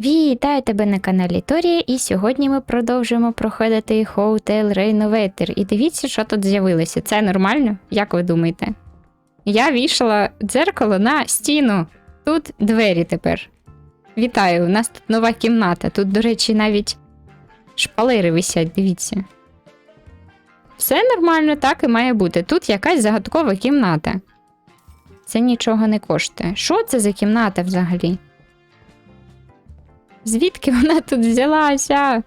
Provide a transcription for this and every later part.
Вітаю тебе на каналі Торія, і сьогодні ми продовжуємо проходити Hotel Renovator. І дивіться, що тут з'явилося. Це нормально? Як ви думаєте? Я вішала дзеркало на стіну. Тут двері тепер. Вітаю, у нас тут нова кімната. Тут, до речі, навіть шпалери висять, дивіться. Все нормально, так і має бути. Тут якась загадкова кімната. Це нічого не коштує. Що це за кімната взагалі? Звідки вона тут взялася?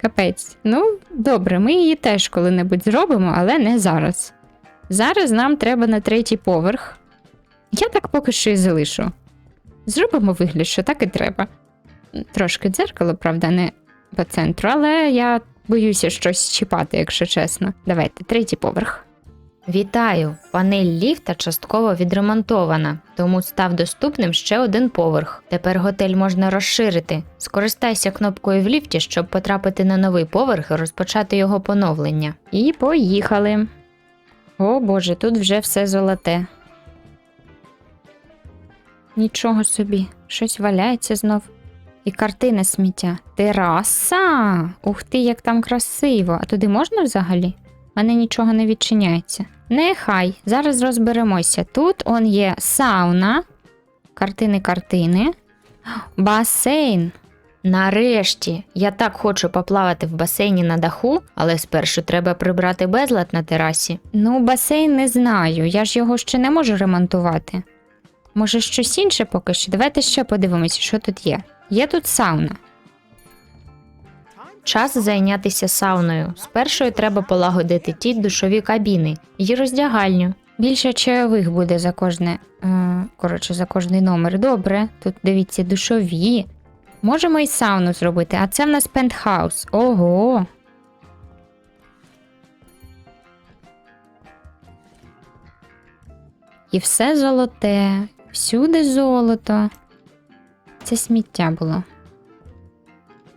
Капець. Ну, добре, ми її теж коли-небудь зробимо, але не зараз. Зараз нам треба на третій поверх. Я так поки що і залишу. Зробимо вигляд, що так і треба. Трошки дзеркало, правда, не по центру, але я боюся щось чіпати, якщо чесно. Давайте, третій поверх. Вітаю! Панель ліфта частково відремонтована, тому став доступним ще один поверх. Тепер готель можна розширити. Скористайся кнопкою в ліфті, щоб потрапити на новий поверх і розпочати його поновлення. І поїхали. О боже, тут вже все золоте. Нічого собі, щось валяється знов. І картина сміття. Тераса! Ух ти, як там красиво. А туди можна взагалі? Мене нічого не відчиняється. Нехай, зараз розберемося. Тут он є сауна, картини картини, басейн. Нарешті, я так хочу поплавати в басейні на даху, але спершу треба прибрати безлад на терасі. Ну, басейн не знаю, я ж його ще не можу ремонтувати. Може, щось інше поки що. Давайте ще подивимося, що тут є. Є тут сауна. Час зайнятися сауною. Спершу треба полагодити ті душові кабіни і роздягальню. Більше чайових буде за кожне, е, коротше, за кожний номер. Добре, тут дивіться, душові. Можемо і сауну зробити, а це в нас пентхаус. Ого. І все золоте, всюди золото. Це сміття було.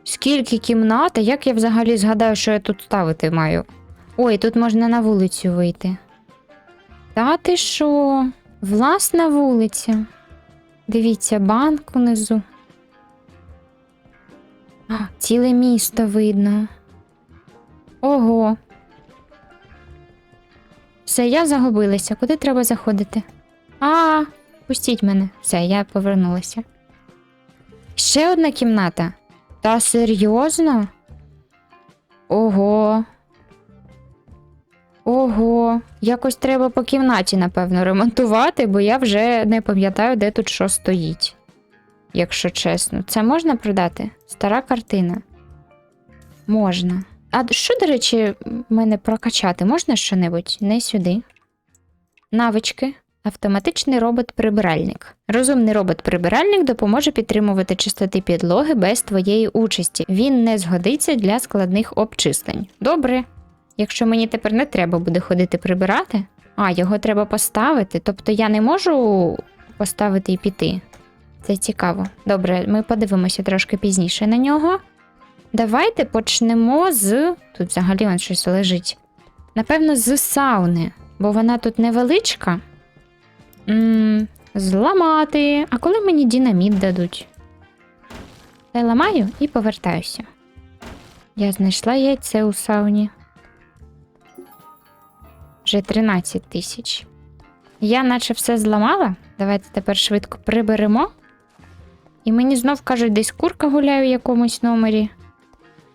Скільки кімнат, як я взагалі згадаю, що я тут ставити маю? Ой, тут можна на вулицю вийти. Та ти що? Власна вулиця. Дивіться, банк унизу. А, ціле місто видно. Ого. Все, я загубилася. Куди треба заходити? А, пустіть мене. Все, я повернулася. Ще одна кімната. Та серйозно? Ого. Ого, якось треба по кімнаті, напевно, ремонтувати, бо я вже не пам'ятаю, де тут що стоїть. Якщо чесно, це можна продати? Стара картина. Можна. А що, до речі, мене прокачати? Можна що-небудь? Не сюди. Навички. Автоматичний робот-прибиральник. Розумний робот-прибиральник допоможе підтримувати чистоти підлоги без твоєї участі. Він не згодиться для складних обчислень. Добре. Якщо мені тепер не треба буде ходити прибирати, а його треба поставити, тобто я не можу поставити і піти. Це цікаво. Добре, ми подивимося трошки пізніше на нього. Давайте почнемо з. Тут взагалі вон щось лежить. Напевно, з сауни, бо вона тут невеличка. М зламати. А коли мені динаміт дадуть? Я ламаю і повертаюся. Я знайшла яйце у сауні. Вже 13 тисяч. Я наче все зламала. Давайте тепер швидко приберемо. І мені знов кажуть, десь курка гуляє в якомусь номері.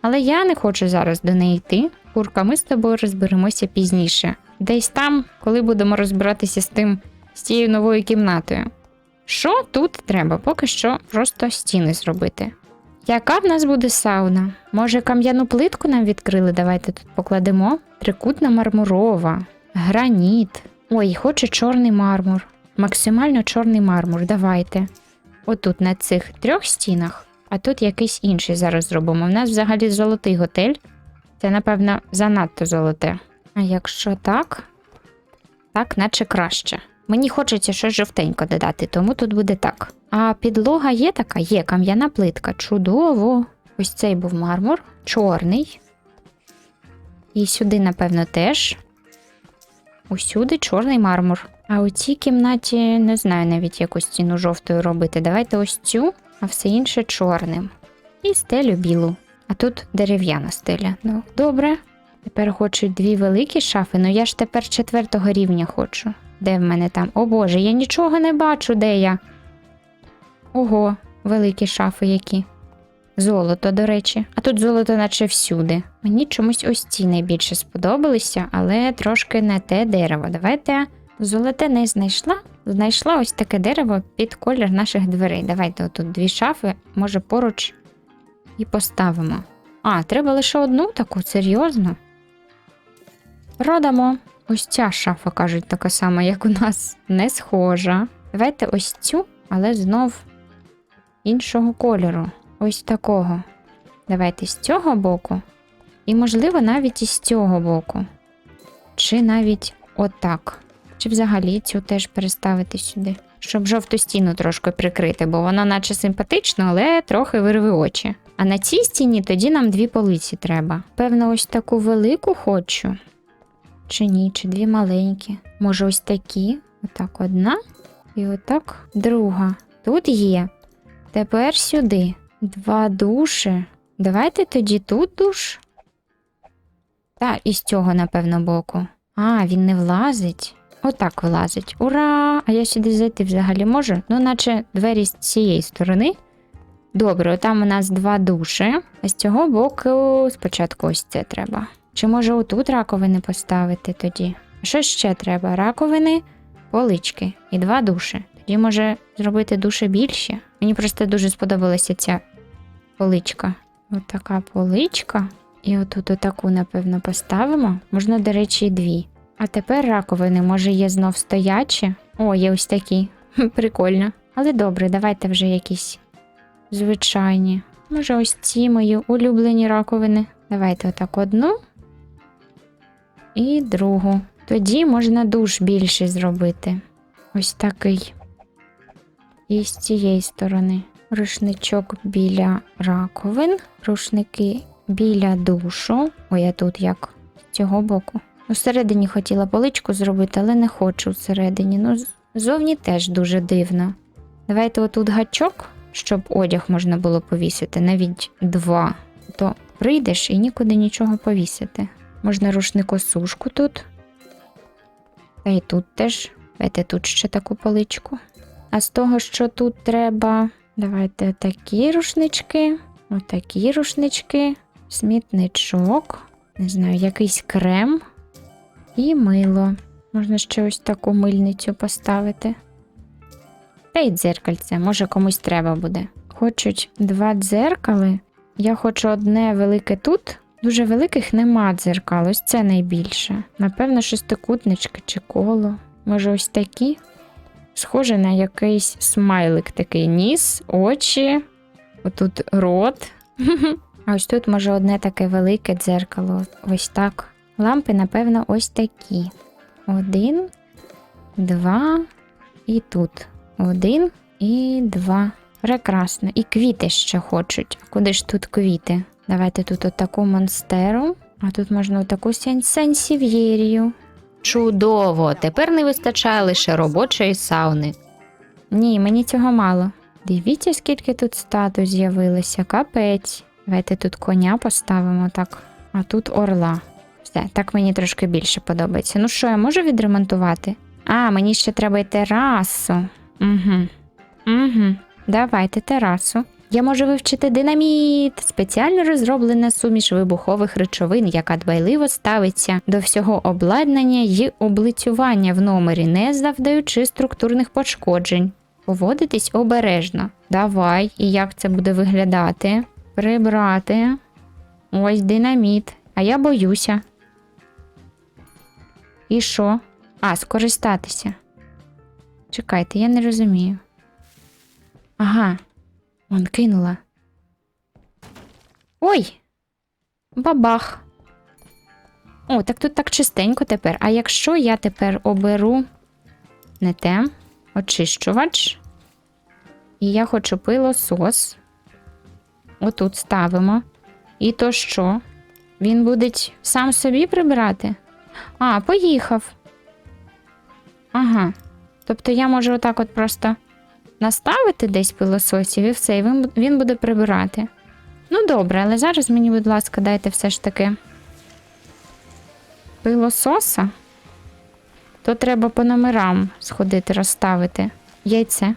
Але я не хочу зараз до неї йти. Курка, ми з тобою розберемося пізніше. Десь там, коли будемо розбиратися з тим, з тією новою кімнатою. Що тут треба? Поки що просто стіни зробити. Яка в нас буде сауна? Може, кам'яну плитку нам відкрили? Давайте тут покладемо. Трикутна мармурова, граніт. Ой, хоче чорний мармур. Максимально чорний мармур. Давайте. Отут на цих трьох стінах, а тут якийсь інший зараз зробимо. У нас взагалі золотий готель. Це, напевно, занадто золоте. А якщо так, так, наче краще. Мені хочеться щось жовтенько додати, тому тут буде так. А підлога є така? Є кам'яна плитка. Чудово. Ось цей був мармур, чорний. І сюди, напевно, теж. Усюди чорний мармур. А у цій кімнаті не знаю навіть яку стіну жовтою робити. Давайте ось цю. а все інше чорним. І стелю білу. А тут дерев'яна стеля. Ну, добре. Тепер хочу дві великі шафи, ну я ж тепер четвертого рівня хочу. Де в мене там? О Боже, я нічого не бачу, де я. Ого, великі шафи які. Золото, до речі. А тут золото, наче всюди. Мені чомусь ось ці найбільше сподобалися, але трошки не те дерево. Давайте золоте не знайшла. Знайшла ось таке дерево під колір наших дверей. Давайте отут дві шафи, може поруч і поставимо. А, треба лише одну таку, серйозно. Продамо. Ось ця шафа, кажуть, така сама, як у нас, не схожа. Давайте ось цю, але знов іншого кольору. Ось такого. Давайте з цього боку. І, можливо, навіть із цього боку. Чи навіть отак. Чи взагалі цю теж переставити сюди. Щоб жовту стіну трошки прикрити, бо вона наче симпатична, але трохи вирви очі. А на цій стіні тоді нам дві полиці треба. Певно, ось таку велику хочу. Чи ні, чи дві маленькі. Може, ось такі. Отак одна. І отак друга. Тут є. Тепер сюди. Два душі. Давайте тоді тут душ. Та, і з цього, напевно, боку. А, він не влазить. Отак вилазить. Ура! А я сюди зайти взагалі можу? Ну, наче двері з цієї сторони. Добре, там у нас два душі, а з цього боку спочатку ось це треба. Чи може отут раковини поставити тоді? Що ще треба? Раковини, полички і два душі. Тоді може зробити душі більші. Мені просто дуже сподобалася ця поличка. Ось така поличка. І отут отаку, напевно, поставимо. Можна, до речі, дві. А тепер раковини, може, є знов стоячі? О, є ось такі. Прикольно. Але добре, давайте вже якісь звичайні. Може, ось ці мої улюблені раковини. Давайте отак одну і другу. Тоді можна душ більший зробити. Ось такий. І з цієї сторони. Рушничок біля раковин, рушники біля душу. Ой, а тут як з цього боку. Усередині хотіла поличку зробити, але не хочу всередині. Ну, зовні теж дуже дивно. Давайте отут гачок, щоб одяг можна було повісити, навіть два. То прийдеш і нікуди нічого повісити. Можна рушникосушку тут. Та й тут теж. Давайте тут ще таку поличку. А з того, що тут треба, давайте такі рушнички, отакі рушнички, смітничок, не знаю, якийсь крем і мило. Можна ще ось таку мильницю поставити. Та й дзеркальце, може комусь треба буде. Хочуть два дзеркали. Я хочу одне велике тут. Дуже великих нема дзеркал, ось це найбільше. Напевно, шестикутнички чи коло. Може, ось такі. Схоже на якийсь смайлик такий ніс, очі, отут рот. А ось тут, може, одне таке велике дзеркало. Ось так. Лампи, напевно, ось такі. Один, два і тут. Один і два. Прекрасно. І квіти ще хочуть. Куди ж тут квіти? Давайте тут отаку монстеру, а тут можна отаку сен- сенсів'єрію. Чудово! Тепер не вистачає лише робочої сауни. Ні, мені цього мало. Дивіться, скільки тут статуй з'явилося, капець. Давайте тут коня поставимо так, а тут орла. Все, так мені трошки більше подобається. Ну що, я можу відремонтувати? А, мені ще треба й терасу. Угу. Угу. Давайте терасу. Я можу вивчити динаміт, спеціально розроблена суміш вибухових речовин, яка дбайливо ставиться до всього обладнання й облицювання в номері, не завдаючи структурних пошкоджень. Поводитись обережно. Давай, і як це буде виглядати? Прибрати. Ось динаміт. А я боюся. І що? А, скористатися. Чекайте, я не розумію. Ага. Он кинула. Ой! Бабах. О, так тут так чистенько тепер. А якщо я тепер оберу не те, очищувач, і я хочу пилосос. Отут ставимо. І то що? Він буде сам собі прибирати? А, поїхав. Ага. Тобто я можу отак от просто наставити десь пилососів і все, і він, буде прибирати. Ну добре, але зараз мені, будь ласка, дайте все ж таки пилососа. То треба по номерам сходити, розставити. Яйце.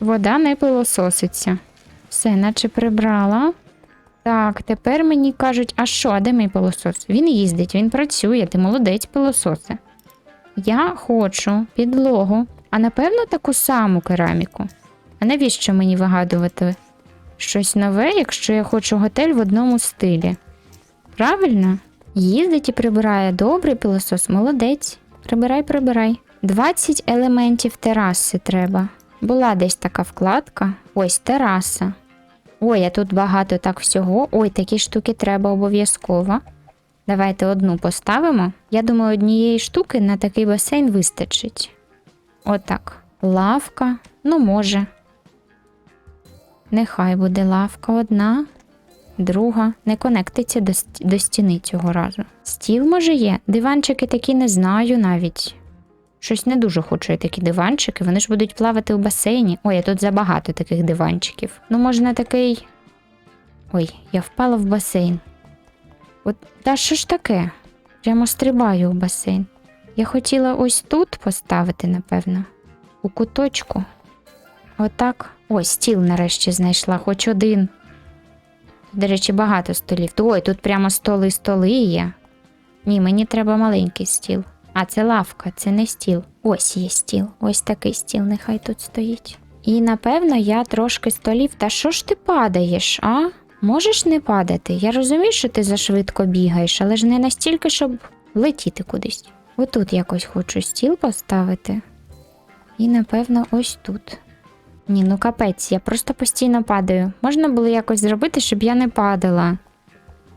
Вода не пилососиться. Все, наче прибрала. Так, тепер мені кажуть, а що, а де мій пилосос? Він їздить, він працює, ти молодець пилососе. Я хочу підлогу, а напевно таку саму кераміку. А навіщо мені вигадувати щось нове, якщо я хочу готель в одному стилі? Правильно? Їздить і прибирає добрий пилосос, молодець. Прибирай, прибирай. 20 елементів тераси треба. Була десь така вкладка. Ось тераса. Ой, а тут багато так всього. Ой, такі штуки треба обов'язково. Давайте одну поставимо. Я думаю, однієї штуки на такий басейн вистачить. Отак. Лавка. Ну, може. Нехай буде лавка одна, друга. Не конектиться до, до стіни цього разу. Стіл, може, є. Диванчики такі не знаю навіть. Щось не дуже хочу я такі диванчики, вони ж будуть плавати у басейні. Ой, а тут забагато таких диванчиків. Ну, можна такий. Ой, я впала в басейн. От, та що ж таке? Прямо стрибаю в басейн. Я хотіла ось тут поставити, напевно, у куточку. Отак. Ой, стіл нарешті знайшла, хоч один. До речі, багато столів. Ой, тут прямо столи столи є. Ні, мені треба маленький стіл. А це лавка, це не стіл. Ось є стіл. Ось такий стіл, нехай тут стоїть. І напевно я трошки столів. Та що ж ти падаєш, а? Можеш не падати? Я розумію, що ти зашвидко бігаєш, але ж не настільки, щоб летіти кудись. Отут якось хочу стіл поставити. І напевно ось тут. Ні, ну капець, я просто постійно падаю. Можна було якось зробити, щоб я не падала.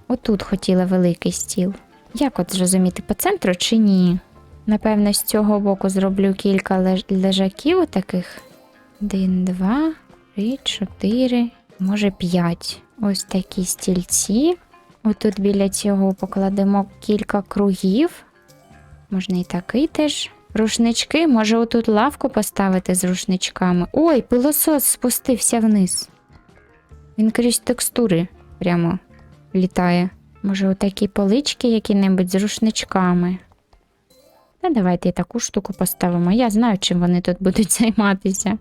Отут хотіла великий стіл. Як от зрозуміти, по центру чи ні? Напевно, з цього боку зроблю кілька леж- лежаків таких. Один, два, три, чотири, може п'ять. Ось такі стільці. Отут біля цього покладемо кілька кругів. Можна і такий теж. Рушнички, може отут лавку поставити з рушничками. Ой, пилосос спустився вниз. Він крізь текстури прямо літає. Може, отакі полички які-небудь з рушничками. Та давайте і таку штуку поставимо. Я знаю, чим вони тут будуть займатися.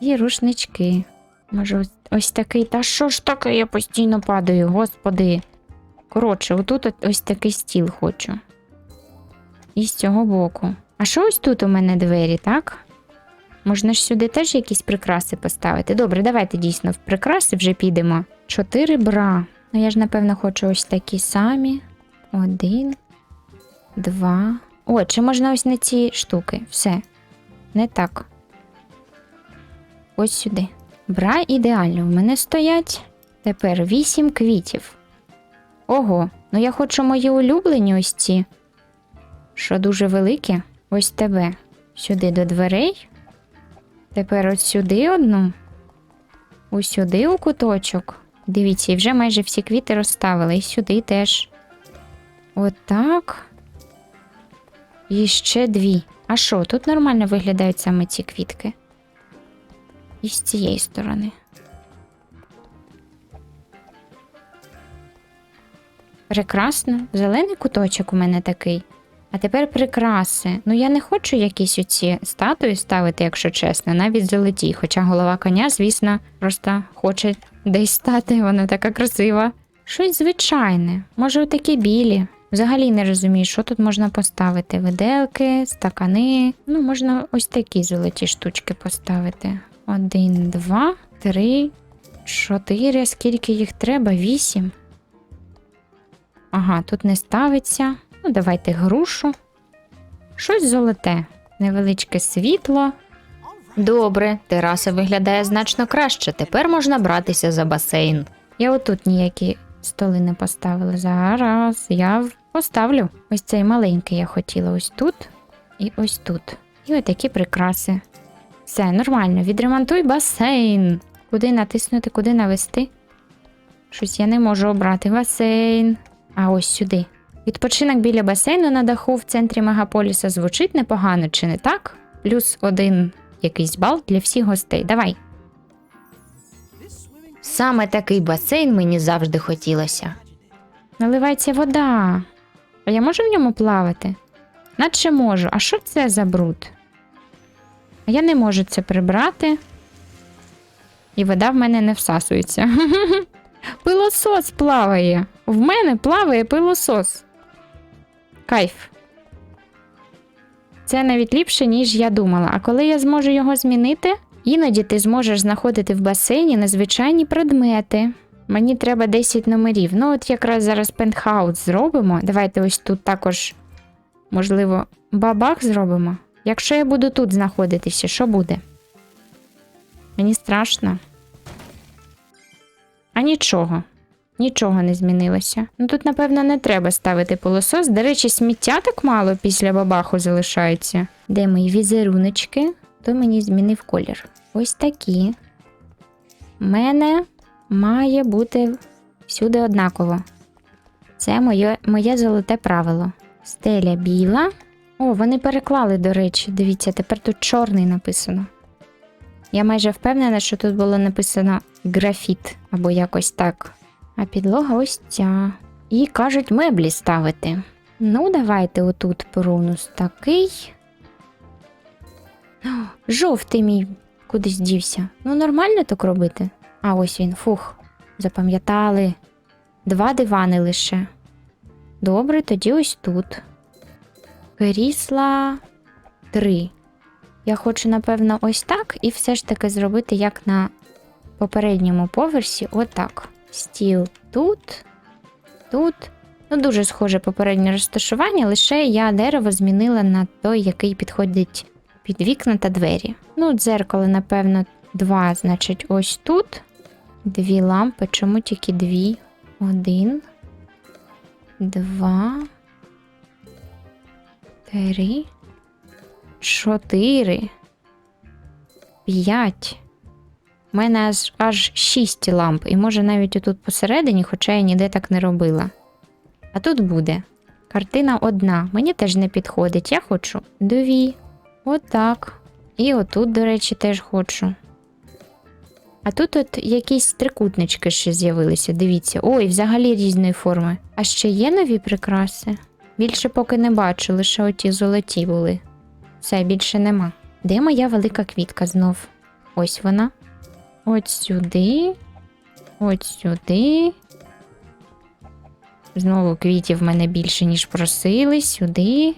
Є рушнички. Може, ось, ось такий. Та що ж таке, я постійно падаю, господи. Коротше, отут ось такий стіл хочу. І з цього боку. А що ось тут у мене двері, так? Можна ж сюди теж якісь прикраси поставити. Добре, давайте дійсно в прикраси вже підемо. Чотири бра. Ну я ж, напевно, хочу ось такі самі. Один, два. О, чи можна ось на ці штуки? Все. Не так. Ось сюди. Бра ідеально. В мене стоять тепер вісім квітів. Ого, ну я хочу мої улюблені ось ці. Що дуже великі. Ось тебе. Сюди до дверей. Тепер ось сюди одну. Ось у куточок. Дивіться, і вже майже всі квіти розставили. І сюди теж. Отак. І ще дві. А що, тут нормально виглядають саме ці квітки? І з цієї сторони. Прекрасно. Зелений куточок у мене такий. А тепер прикраси. Ну я не хочу якісь оці статуї ставити, якщо чесно, навіть золоті. Хоча голова коня, звісно, просто хоче десь стати, вона така красива. Щось звичайне, може, отакі білі. Взагалі не розумію, що тут можна поставити. Виделки, стакани. Ну, можна ось такі золоті штучки поставити. Один, два, три, чотири. Скільки їх треба? Вісім. Ага, тут не ставиться. Ну, давайте грушу. Щось золоте, невеличке світло. Добре, тераса виглядає значно краще. Тепер можна братися за басейн. Я отут ніякі столи не поставила. Зараз я поставлю. Ось цей маленький я хотіла ось тут і ось тут. І отакі прикраси. Все, нормально. Відремонтуй басейн. Куди натиснути, куди навести? Щось я не можу обрати басейн. А ось сюди. Відпочинок біля басейну на даху в центрі мегаполіса звучить непогано, чи не так? Плюс один якийсь бал для всіх гостей. Давай. Саме такий басейн мені завжди хотілося. Наливається вода. А я можу в ньому плавати? Наче можу. А що це за бруд? А я не можу це прибрати. І вода в мене не всасується. Пилосос плаває. В мене плаває пилосос. Кайф. Це навіть ліпше, ніж я думала. А коли я зможу його змінити, іноді ти зможеш знаходити в басейні незвичайні предмети. Мені треба 10 номерів. Ну, от якраз зараз пентхаус зробимо. Давайте ось тут також, можливо, бабах зробимо. Якщо я буду тут знаходитися, що буде? Мені страшно. А нічого. Нічого не змінилося. Ну тут, напевно, не треба ставити пилосос. До речі, сміття так мало після бабаху залишається. Де мої візеруночки? То мені змінив колір. Ось такі. У мене має бути всюди однаково. Це моє, моє золоте правило. Стеля біла. О, вони переклали, до речі. Дивіться, тепер тут чорний написано. Я майже впевнена, що тут було написано графіт або якось так. А підлога ось ця. І кажуть, меблі ставити. Ну, давайте отут порунус такий. О, жовтий мій кудись дівся. Ну, нормально так робити. А ось він, фух, запам'ятали. Два дивани лише. Добре, тоді ось тут. Крісла три. Я хочу, напевно, ось так, і все ж таки зробити, як на попередньому поверсі, отак. Стіл тут, тут. Ну, дуже схоже попереднє розташування, лише я дерево змінила на той, який підходить під вікна та двері. Ну, дзеркало, напевно, два, значить, ось тут. Дві лампи. Чому тільки дві? Один, два, три, чотири, п'ять. У мене аж, аж шість ламп, і може навіть отут посередині, хоча я ніде так не робила. А тут буде. Картина одна. Мені теж не підходить. Я хочу дві. Отак. І отут, до речі, теж хочу. А тут от якісь трикутнички ще з'явилися. Дивіться. Ой, взагалі різної форми. А ще є нові прикраси? Більше поки не бачу, лише оті золоті були. Все, більше нема. Де моя велика квітка знов? Ось вона. От сюди. От сюди. Знову квітів в мене більше, ніж просили. Сюди.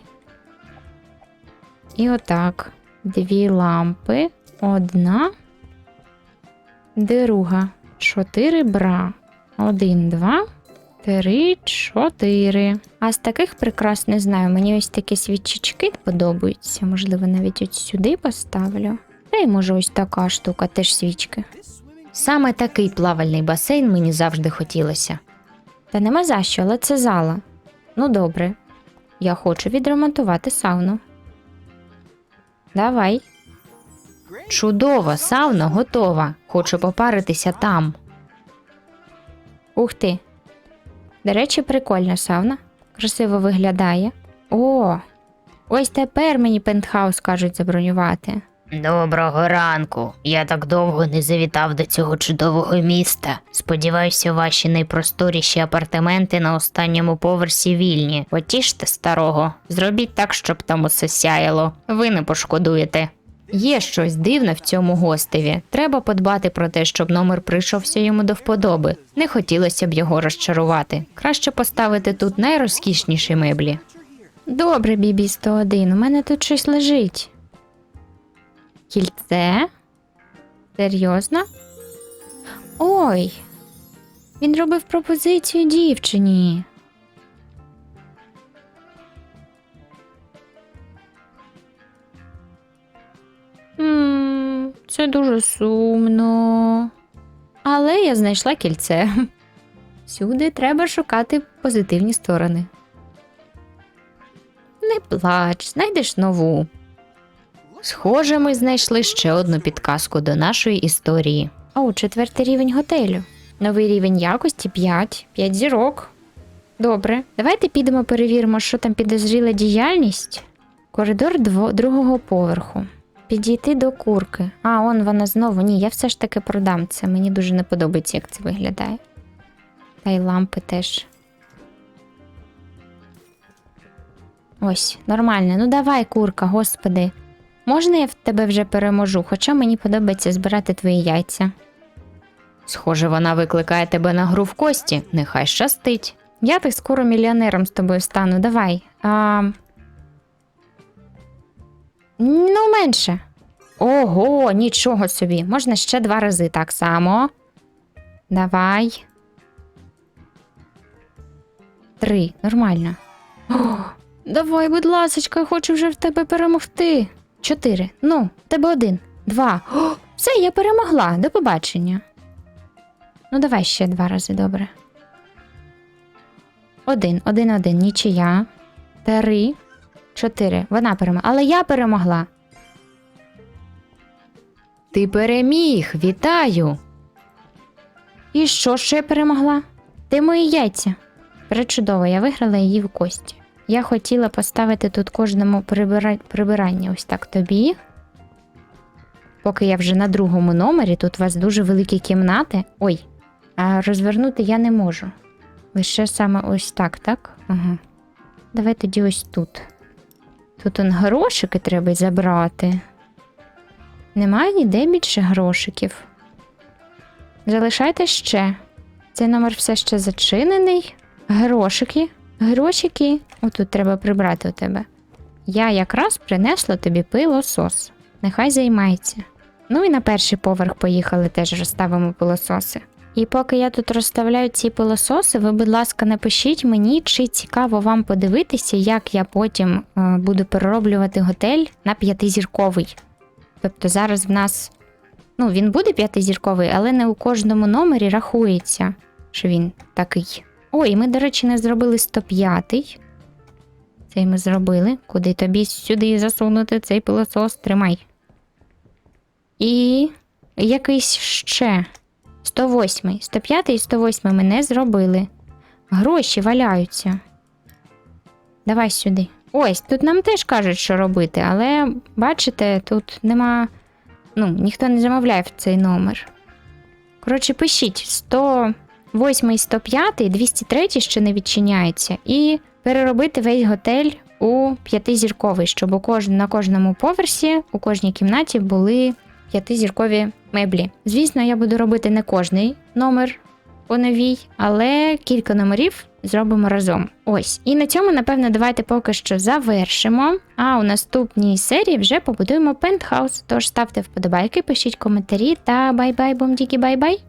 І отак. Дві лампи. Одна. Друга. Чотири бра. Один, два, три, чотири. А з таких прикрас не знаю. Мені ось такі свічечки подобаються. Можливо, навіть от сюди поставлю. Та й може ось така штука, теж свічки. Саме такий плавальний басейн мені завжди хотілося. Та нема за що, але це зала. Ну добре. Я хочу відремонтувати сауну. Давай. Чудово, сауна готова. Хочу попаритися там. Ух ти. До речі, прикольна сауна. Красиво виглядає. О! Ось тепер мені пентхаус кажуть забронювати. Доброго ранку. Я так довго не завітав до цього чудового міста. Сподіваюся, ваші найпросторіші апартаменти на останньому поверсі вільні. Потіште старого. Зробіть так, щоб там усе сяяло. Ви не пошкодуєте. Є щось дивне в цьому гостеві. Треба подбати про те, щоб номер прийшовся йому до вподоби. Не хотілося б його розчарувати. Краще поставити тут найрозкішніші меблі. Добре, Бібі 101, у мене тут щось лежить. Кільце? Серйозно? Ой. Він робив пропозицію дівчині. Це дуже сумно. Але я знайшла кільце. Всюди треба шукати позитивні сторони. Не плач, знайдеш нову. Схоже, ми знайшли ще одну підказку до нашої історії. О, четвертий рівень готелю. Новий рівень якості 5, 5 зірок. Добре. Давайте підемо перевіримо, що там підозріла діяльність. Коридор дво- другого поверху. Підійти до курки. А, он вона знову. Ні, я все ж таки продам це. Мені дуже не подобається, як це виглядає. Та й лампи теж. Ось, нормально. Ну давай, курка, господи. Можна я в тебе вже переможу, хоча мені подобається збирати твої яйця. Схоже, вона викликає тебе на гру в кості. Нехай щастить. Я так скоро мільйонером з тобою стану. Давай. А... Ну, менше. Ого, нічого собі. Можна ще два рази так само. Давай. Три. Нормально. О, давай, будь ласочка, я хочу вже в тебе перемогти. Чотири. Ну, в тебе один. Два. О, все, я перемогла. До побачення. Ну, давай ще два рази, добре. Один, один, один, нічия. Три, чотири. Вона перемогла. Але я перемогла. Ти переміг, вітаю! І що, що я перемогла? Ти мої яйця. Пречудово, я виграла її в кості. Я хотіла поставити тут кожному прибира... прибирання. Ось так тобі. Поки я вже на другому номері, тут у вас дуже великі кімнати. Ой, а розвернути я не можу. Лише саме ось так, так? Ага. Давай тоді ось тут. Тут он грошики треба забрати. Немає ніде більше грошиків. Залишайте ще. Цей номер все ще зачинений. Грошики. Грошики. Отут треба прибрати у тебе. Я якраз принесла тобі пилосос. Нехай займається. Ну і на перший поверх поїхали, теж розставимо пилососи. І поки я тут розставляю ці пилососи, ви, будь ласка, напишіть мені, чи цікаво вам подивитися, як я потім е, буду перероблювати готель на п'ятизірковий. Тобто зараз в нас Ну, він буде п'ятизірковий, але не у кожному номері рахується, що він такий. Ой, ми, до речі, не зробили 105-й. Цей ми зробили. Куди тобі сюди засунути цей пилосос? Тримай. І якийсь ще. 108. 105 і 108 ми не зробили. Гроші валяються. Давай сюди. Ось, тут нам теж кажуть, що робити, але бачите, тут нема. Ну, ніхто не замовляє в цей номер. Коротше, пишіть 108, 105, 203 ще не відчиняється, і переробити весь готель у п'ятизірковий, щоб у кож... на кожному поверсі, у кожній кімнаті були п'ятизіркові меблі. Звісно, я буду робити не кожний номер по новій, але кілька номерів зробимо разом. Ось. І на цьому, напевно, давайте поки що завершимо. А у наступній серії вже побудуємо пентхаус. Тож ставте вподобайки, пишіть коментарі та бай-бай, бомдіки, бай-бай!